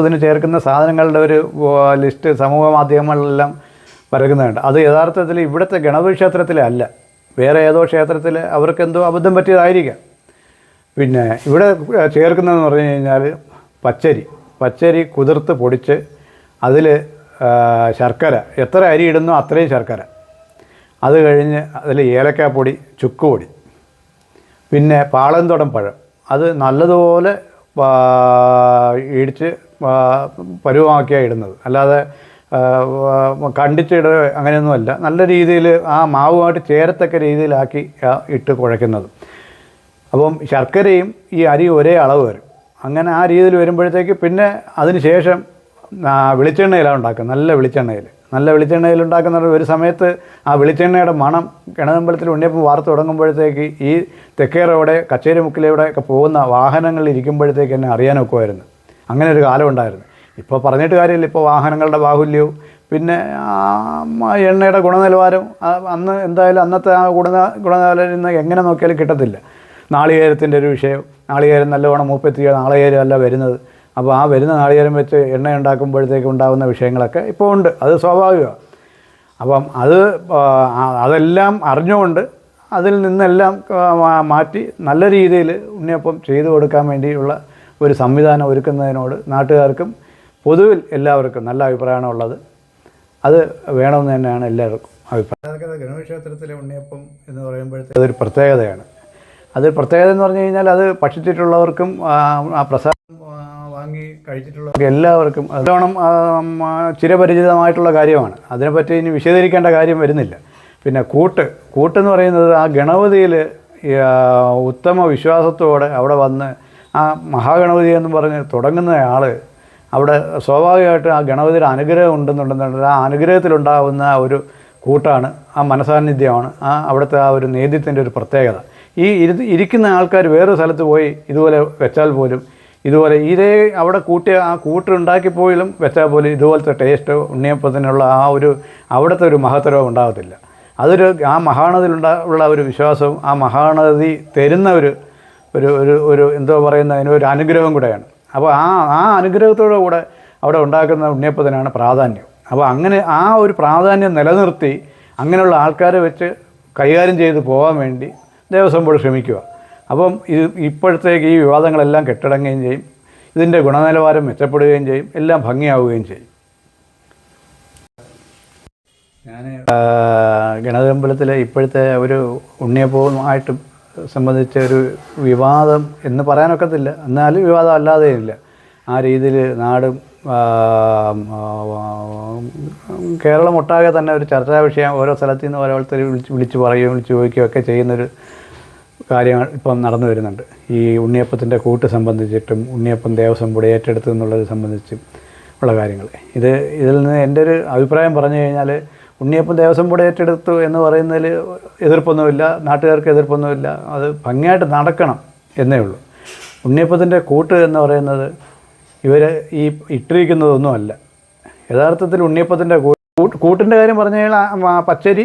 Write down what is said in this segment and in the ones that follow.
ഇതിന് ചേർക്കുന്ന സാധനങ്ങളുടെ ഒരു ലിസ്റ്റ് സമൂഹ മാധ്യമങ്ങളിലെല്ലാം വരകുന്നുണ്ട് അത് യഥാർത്ഥത്തിൽ ഇവിടുത്തെ ഗണപതി ക്ഷേത്രത്തിലെ അല്ല. വേറെ ഏതോ ക്ഷേത്രത്തിൽ അവർക്ക് എന്തോ അബദ്ധം പറ്റിയതായിരിക്കാം. പിന്നെ ഇവിടെ ചേർക്കുന്നതെന്ന് പറഞ്ഞു കഴിഞ്ഞാൽ പച്ചരി. പച്ചരി കുതിർത്ത് പൊടിച്ച് അതിൽ ശർക്കര. എത്ര അരി ഇടുന്നോ അത്രയും ശർക്കര. അത് കഴിഞ്ഞ് അതിൽ ഏലക്കാപ്പൊടി ചുക്കുപൊടി പിന്നെ പാളന്തോടം പഴം. അത് നല്ലതുപോലെ ഇടിച്ച് പരുവമാക്കിയാണ് ഇടുന്നത്. അല്ലാതെ കണ്ടിട്ടിട അങ്ങനെയൊന്നുമല്ല. നല്ല രീതിയിൽ ആ മാവുമായിട്ട് ചേരത്തക്ക രീതിയിലാക്കി ഇട്ട് കുഴയ്ക്കുന്നത്. അപ്പം ശർക്കരയും ഈ അരി ഒരേ അളവ് വരും. അങ്ങനെ ആ രീതിയിൽ വരുമ്പോഴത്തേക്ക് പിന്നെ അതിന് ശേഷം വെളിച്ചെണ്ണയിലാണ് ഉണ്ടാക്കുന്നത് നല്ല വെളിച്ചെണ്ണയിൽ. നല്ല വെളിച്ചെണ്ണയിൽ ഉണ്ടാക്കുന്ന ഒരു സമയത്ത് ആ വെളിച്ചെണ്ണയുടെ മണം കിണതമ്പലത്തിൽ ഉണ്ണിയപ്പം വാർത്ത് തുടങ്ങുമ്പോഴത്തേക്ക് ഈ തെക്കേറോടെ കച്ചേരി മുക്കിലൂടെ ഒക്കെ പോകുന്ന വാഹനങ്ങളിൽ ഇരിക്കുമ്പോഴത്തേക്ക് എന്നെ അറിയാനൊക്കുമായിരുന്നു. അങ്ങനെ ഒരു കാലം ഉണ്ടായിരുന്നു. ഇപ്പോൾ പറഞ്ഞിട്ട് കാര്യമില്ല. ഇപ്പോൾ വാഹനങ്ങളുടെ ബാഹുല്യവും. പിന്നെ എണ്ണയുടെ ഗുണനിലവാരം അന്ന് എന്തായാലും അന്നത്തെ ആ ഗുണ ഗുണനിലവാരം എങ്ങനെ നോക്കിയാലും കിട്ടത്തില്ല. നാളികേരത്തിന്റെ ഒരു വിഷയം. നാളികേരം നല്ലവണ്ണം മൂപ്പത്തിയോ നാളികേരം അല്ല വരുന്നത്. അപ്പോൾ ആ വരുന്ന നാളികേരം വെച്ച് എണ്ണ ഉണ്ടാക്കുമ്പോഴത്തേക്ക് ഉണ്ടാകുന്ന വിഷയങ്ങളൊക്കെ ഇപ്പോൾ ഉണ്ട്. അത് സ്വാഭാവികമാണ് അപ്പം അത് അതെല്ലാം അറിഞ്ഞുകൊണ്ട് അതിൽ നിന്നെല്ലാം മാറ്റി നല്ല രീതിയിൽ ഉണ്ണിയപ്പം ചെയ്തു കൊടുക്കാൻ വേണ്ടിയുള്ള ഒരു സംവിധാനം ഒരുക്കുന്നതിനോട് നാട്ടുകാർക്കും പൊതുവിൽ എല്ലാവർക്കും നല്ല അഭിപ്രായമാണ് ഉള്ളത്. അത് വേണമെന്ന് തന്നെയാണ് എല്ലാവർക്കും അഭിപ്രായം. ഗണപതിക്ഷേത്രത്തിലെ ഉണ്ണിയപ്പം എന്ന് പറയുമ്പോഴത്തേക്ക് അതൊരു പ്രത്യേകതയാണ്. അത് പ്രത്യേകത എന്ന് പറഞ്ഞു കഴിഞ്ഞാൽ അത് ഭക്ഷിച്ചിട്ടുള്ളവർക്കും ആ, പ്രസാദം വാങ്ങി കഴിച്ചിട്ടുള്ള എല്ലാവർക്കും അതോണം ചിരപരിചിതമായിട്ടുള്ള കാര്യമാണ്. അതിനെപ്പറ്റി ഇനി വിശദീകരിക്കേണ്ട കാര്യം വരുന്നില്ല. പിന്നെ കൂട്ട് കൂട്ടെന്ന് പറയുന്നത് ആ ഗണപതിയിൽ ഉത്തമ വിശ്വാസത്തോടെ അവിടെ വന്ന് ആ മഹാഗണപതി എന്ന് പറഞ്ഞ് തുടങ്ങുന്ന ആൾ അവിടെ സ്വാഭാവികമായിട്ട് ആ ഗണപതിയുടെ അനുഗ്രഹം ഉണ്ടെന്നുണ്ടെന്നുണ്ടെങ്കിൽ ആ അനുഗ്രഹത്തിലുണ്ടാകുന്ന ഒരു കൂട്ടാണ് ആ മനസാന്നിധ്യമാണ് ആ അവിടുത്തെ ആ ഒരു നേതൃത്വത്തിന്റെ ഒരു പ്രത്യേകത. ഈ ഇരു ഇരിക്കുന്ന ആൾക്കാർ വേറൊരു സ്ഥലത്ത് പോയി ഇതുപോലെ വെച്ചാൽ പോലും ഇതുപോലെ ഇതേ അവിടെ കൂട്ടി ആ കൂട്ടുണ്ടാക്കിപ്പോയാലും വെച്ചാൽ പോലും ഇതുപോലത്തെ ടേസ്റ്റോ ഉണ്ണിയപ്പത്തിനുള്ള ആ ഒരു അവിടുത്തെ ഒരു മഹത്തരവും ഉണ്ടാകത്തില്ല. അതൊരു ആ മഹാനദിയിലുണ്ടാ ഉള്ള ഒരു വിശ്വാസവും ആ മഹാനദി തരുന്ന ഒരു ഒരു ഒരു ഒരു എന്തോ പറയുന്ന അതിനൊരു അനുഗ്രഹം കൂടെയാണ്. അപ്പോൾ ആ ആ അനുഗ്രഹത്തോടു കൂടെ അവിടെ ഉണ്ടാക്കുന്ന ഉണ്ണിയപ്പത്തിനാണ് പ്രാധാന്യം. അപ്പോൾ അങ്ങനെ ആ ഒരു പ്രാധാന്യം നിലനിർത്തി അങ്ങനെയുള്ള ആൾക്കാരെ വെച്ച് കൈകാര്യം ചെയ്ത് പോകാൻ വേണ്ടി ദേവസ്വം ബോർഡ് ശ്രമിക്കുക. അപ്പം ഇത് ഇപ്പോഴത്തേക്ക് ഈ വിവാദങ്ങളെല്ലാം കെട്ടടങ്ങുകയും ചെയ്യും. ഇതിന്റെ ഗുണനിലവാരം മെച്ചപ്പെടുകയും ചെയ്യും. എല്ലാം ഭംഗിയാവുകയും ചെയ്യും. ഞാൻ ഗണതമ്പലത്തിലെ ഇപ്പോഴത്തെ ഒരു ഉണ്ണിയപ്പവുമായിട്ട് സംബന്ധിച്ച ഒരു വിവാദം എന്ന് പറയാനൊക്കത്തില്ല. എന്നാലും വിവാദം അല്ലാതെ ഇല്ല ആ രീതിയിൽ നാടും കേരളം ഒട്ടാകെ തന്നെ ഒരു ചർച്ചാ വിഷയം. ഓരോ സ്ഥലത്തു നിന്ന് ഓരോരുത്തർ വിളിച്ച് വിളിച്ച് പറയുകയും വിളിച്ച് ചോദിക്കുകയും ഒക്കെ ചെയ്യുന്നൊരു കാര്യങ്ങൾ ഇപ്പം നടന്നു വരുന്നുണ്ട്. ഈ ഉണ്ണിയപ്പത്തിന്റെ കൂട്ട് സംബന്ധിച്ചിട്ടും ഉണ്ണിയപ്പം ദേവസ്വം ബോർഡ് ഏറ്റെടുത്തു എന്നുള്ളത് സംബന്ധിച്ചും ഉള്ള കാര്യങ്ങൾ. ഇത് ഇതിൽ നിന്ന് എന്റെ ഒരു അഭിപ്രായം പറഞ്ഞു കഴിഞ്ഞാൽ ഉണ്ണിയപ്പം ദേവസ്വം ബോർഡ് ഏറ്റെടുത്തു എന്ന് പറയുന്നതിൽ എതിർപ്പൊന്നുമില്ല നാട്ടുകാർക്ക് എതിർപ്പൊന്നുമില്ല. അത് ഭംഗിയായിട്ട് നടക്കണം എന്നേ ഉള്ളൂ. ഉണ്ണിയപ്പത്തിന്റെ കൂട്ട് എന്ന് പറയുന്നത് ഇവർ ഈ ഇട്ടിരിക്കുന്നതൊന്നുമല്ല. യഥാർത്ഥത്തിൽ ഉണ്ണിയപ്പത്തിന്റെ കൂട്ട് കൂട്ടിന്റെ കാര്യം പറഞ്ഞു കഴിഞ്ഞാൽ പച്ചരി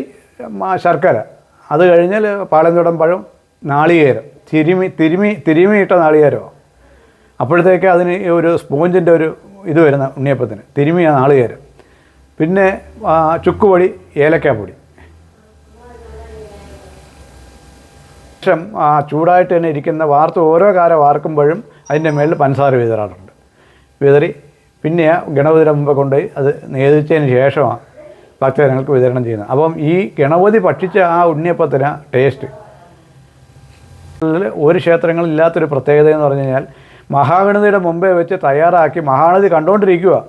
ശർക്കര. അത് കഴിഞ്ഞാൽ പാളയംതോടം പഴം നാളികേരം. തിരുമി തിരുമി തിരുമിയിട്ട നാളികേരമോ. അപ്പോഴത്തേക്ക് അതിന് ഒരു സ്പോഞ്ചിന്റെ ഒരു ഇത് വരുന്ന ഉണ്ണിയപ്പത്തിന്. തിരുമിയ നാളികേരം. പിന്നെ ചുക്കുപൊടി ഏലക്കാപ്പൊടി. ശേഷം ആ ചൂടായിട്ട് തന്നെ ഇരിക്കുന്ന വാർത്ത് ഓരോ കാലം വാർക്കുമ്പോഴും അതിന്റെ മേളിൽ പഞ്ചസാര വിതറാറുണ്ട്. വിതറി പിന്നെ ഗണപതിയുടെ മുമ്പ് കൊണ്ടുപോയി അത് നേതിച്ചതിന് ശേഷമാണ് ഭക്തജനങ്ങൾക്ക് വിതരണം ചെയ്യുന്നത്. അപ്പം ഈ ഗണപതി ഭക്ഷിച്ച ആ ഉണ്ണിയപ്പത്തിന് ടേസ്റ്റ് ഒരു ക്ഷേത്രങ്ങളിൽ ഇല്ലാത്തൊരു പ്രത്യേകത എന്ന് പറഞ്ഞു കഴിഞ്ഞാൽ മഹാഗണതിയുടെ മുമ്പേ വെച്ച് തയ്യാറാക്കി മഹാഗണതി കണ്ടുകൊണ്ടിരിക്കുക.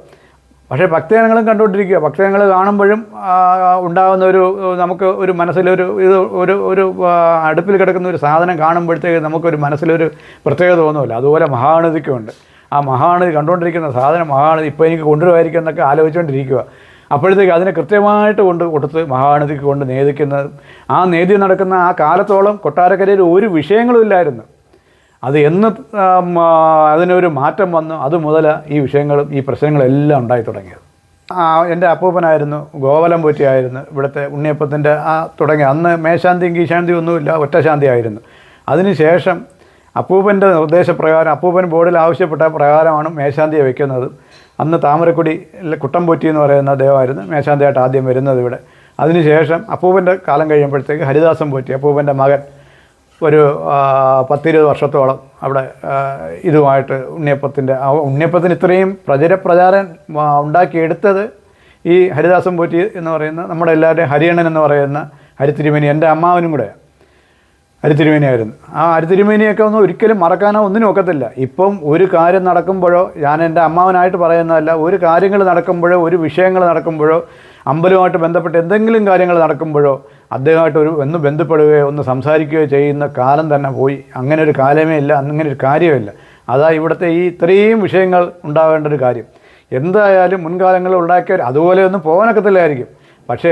പക്ഷേ ഭക്തജനങ്ങളും കണ്ടുകൊണ്ടിരിക്കുക. ഭക്തജനങ്ങൾ കാണുമ്പോഴും ഉണ്ടാകുന്ന ഒരു നമുക്ക് ഒരു മനസ്സിലൊരു ഇത് ഒരു ഒരു അടുപ്പിൽ കിടക്കുന്ന ഒരു സാധനം കാണുമ്പോഴത്തേക്ക് നമുക്കൊരു മനസ്സിലൊരു പ്രത്യേകത തോന്നുമല്ലോ. അതുപോലെ മഹാഗണതിക്കുമുണ്ട്. ആ മഹാഗണതി കണ്ടുകൊണ്ടിരിക്കുന്ന സാധനം മഹാഗണതി ഇപ്പോൾ എനിക്ക് കൊണ്ടുവരുമായിരിക്കും എന്നൊക്കെ ആലോചിച്ചുകൊണ്ടിരിക്കുക. അപ്പോഴത്തേക്ക് അതിനെ കൃത്യമായിട്ട് കൊണ്ട് കൊടുത്ത് മഹാനദിക്ക് കൊണ്ട് നേദിക്കുന്നത് ആ നേതി നടക്കുന്ന ആ കാലത്തോളം കൊട്ടാരക്കരയിൽ ഒരു വിഷയങ്ങളും ഇല്ലായിരുന്നു. അത് എന്ന് അതിനൊരു മാറ്റം വന്നു. അത് മുതൽ ഈ വിഷയങ്ങളും ഈ പ്രശ്നങ്ങളെല്ലാം ഉണ്ടായി തുടങ്ങിയത്. എന്റെ അപ്പൂപ്പനായിരുന്നു ഗോവലം പോറ്റിയായിരുന്നു ഇവിടുത്തെ ഉണ്ണിയപ്പത്തിന്റെ ആ തുടങ്ങി. അന്ന് മേശാന്തിയും കീശാന്തിയും ഒന്നുമില്ല ഒറ്റശാന്തി ആയിരുന്നു അതിനുശേഷം അപ്പൂപ്പന്റെ നിർദ്ദേശപ്രകാരം അപ്പൂപ്പൻ ബോർഡിൽ ആവശ്യപ്പെട്ട പ്രകാരമാണ് മേശാന്തിയെ വെക്കുന്നത് അന്ന് താമരക്കുടി കുട്ടംപോറ്റി എന്ന് പറയുന്ന ദേവമായിരുന്നു. മേശാന്തിയായിട്ട് ആദ്യം വരുന്നത് ഇവിടെ. അതിനുശേഷം അപ്പൂപ്പന്റെ കാലം കഴിയുമ്പോഴത്തേക്ക് ഹരിദാസൻ പോറ്റി. അപ്പൂപ്പന്റെ മകൻ ഒരു പത്തിരുപത് വർഷത്തോളം അവിടെ ഇതുമായിട്ട് ഉണ്ണിയപ്പത്തിന്റെ ആ ഉണ്ണിയപ്പത്തിന് ഇത്രയും പ്രചരപ്രചാരം ഉണ്ടാക്കിയെടുത്തത് ഈ ഹരിദാസൻ പോറ്റി എന്ന് പറയുന്ന നമ്മുടെ എല്ലാവരുടെയും ഹരിയണ്ണൻ എന്ന് പറയുന്ന ഹരിത്തിരുമേനി എന്റെ അമ്മാവനും കൂടെ ഹരിത്തിരുമേനിയായിരുന്നു ആ അരിത്തിരുമേനിയൊക്കെ ഒന്നും ഒരിക്കലും മറക്കാനോ ഒന്നിനും ഒക്കത്തില്ല. ഇപ്പം ഒരു കാര്യം നടക്കുമ്പോഴോ ഞാൻ എന്റെ അമ്മാവനായിട്ട് പറയുന്നതല്ല ഒരു കാര്യങ്ങൾ നടക്കുമ്പോഴോ ഒരു വിഷയങ്ങൾ നടക്കുമ്പോഴോ അമ്പലവുമായിട്ട് ബന്ധപ്പെട്ട് എന്തെങ്കിലും കാര്യങ്ങൾ നടക്കുമ്പോഴോ അദ്ദേഹമായിട്ട് ഒരു ഒന്ന് ബന്ധപ്പെടുകയോ ഒന്ന് സംസാരിക്കുകയോ ചെയ്യുന്ന കാലം തന്നെ പോയി. അങ്ങനെ ഒരു കാലമേ ഇല്ല അങ്ങനെ ഒരു കാര്യമില്ല അതാ ഇവിടുത്തെ ഈ ഇത്രയും വിഷയങ്ങൾ ഉണ്ടാവേണ്ട ഒരു കാര്യം. എന്തായാലും മുൻകാലങ്ങളിൽ ഉണ്ടാക്കിയവർ അതുപോലെ ഒന്നും പോകാനൊക്കത്തില്ലായിരിക്കും. പക്ഷേ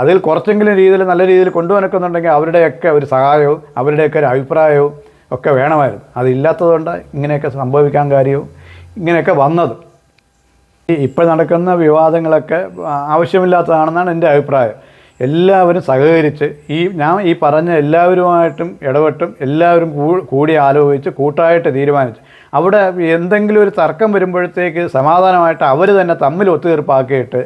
അതിൽ കുറച്ചെങ്കിലും രീതിയിൽ നല്ല രീതിയിൽ കൊണ്ടുപോകാനൊക്കെന്നുണ്ടെങ്കിൽ അവരുടെയൊക്കെ ഒരു സഹായവും അവരുടെയൊക്കെ ഒരു അഭിപ്രായവും ഒക്കെ വേണമായിരുന്നു. അതില്ലാത്തതുകൊണ്ട് ഇങ്ങനെയൊക്കെ സംഭവിക്കാൻ കാര്യവും ഇങ്ങനെയൊക്കെ വന്നത്. ഇപ്പോൾ നടക്കുന്ന വിവാദങ്ങളൊക്കെ ആവശ്യമില്ലാത്തതാണെന്നാണ് എന്റെ അഭിപ്രായം. എല്ലാവരും സഹകരിച്ച് ഈ ഞാൻ ഈ പറഞ്ഞ എല്ലാവരുമായിട്ടും ഇടപെട്ടും എല്ലാവരും കൂടി ആലോചിച്ച് കൂട്ടായിട്ട് തീരുമാനിച്ച്. അവിടെ എന്തെങ്കിലും ഒരു തർക്കം വരുമ്പോഴത്തേക്ക് സമാധാനമായിട്ട് അവർ തന്നെ തമ്മിൽ ഒത്തുതീർപ്പാക്കിയിട്ട്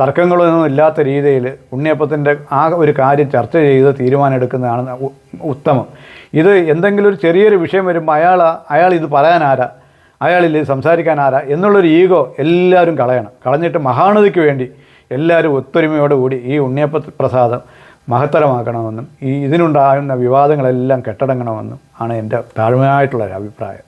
തർക്കങ്ങളൊന്നും ഇല്ലാത്ത രീതിയിൽ ഉണ്ണിയപ്പത്തിന്റെ ആ ഒരു കാര്യം ചർച്ച ചെയ്ത് തീരുമാനമെടുക്കുന്നതാണ് ഉത്തമം. ഇത് എന്തെങ്കിലും ഒരു ചെറിയൊരു വിഷയം വരുമ്പോൾ അയാൾ അയാൾ ഇത് പറയാനാരാ അയാളിൽ സംസാരിക്കാൻ ആരാ? എന്നുള്ളൊരു ഈഗോ എല്ലാവരും കളയണം. കളഞ്ഞിട്ട് മഹാനതിക്ക് വേണ്ടി എല്ലാവരും ഒത്തൊരുമയോടുകൂടി ഈ ഉണ്ണിയപ്പ പ്രസാദം മഹത്തരമാക്കണമെന്നും ഈ ഇതിനുണ്ടാകുന്ന വിവാദങ്ങളെല്ലാം കെട്ടടങ്ങണമെന്നും ആണ് എന്റെ താഴ്മയായിട്ടുള്ളൊരു അഭിപ്രായം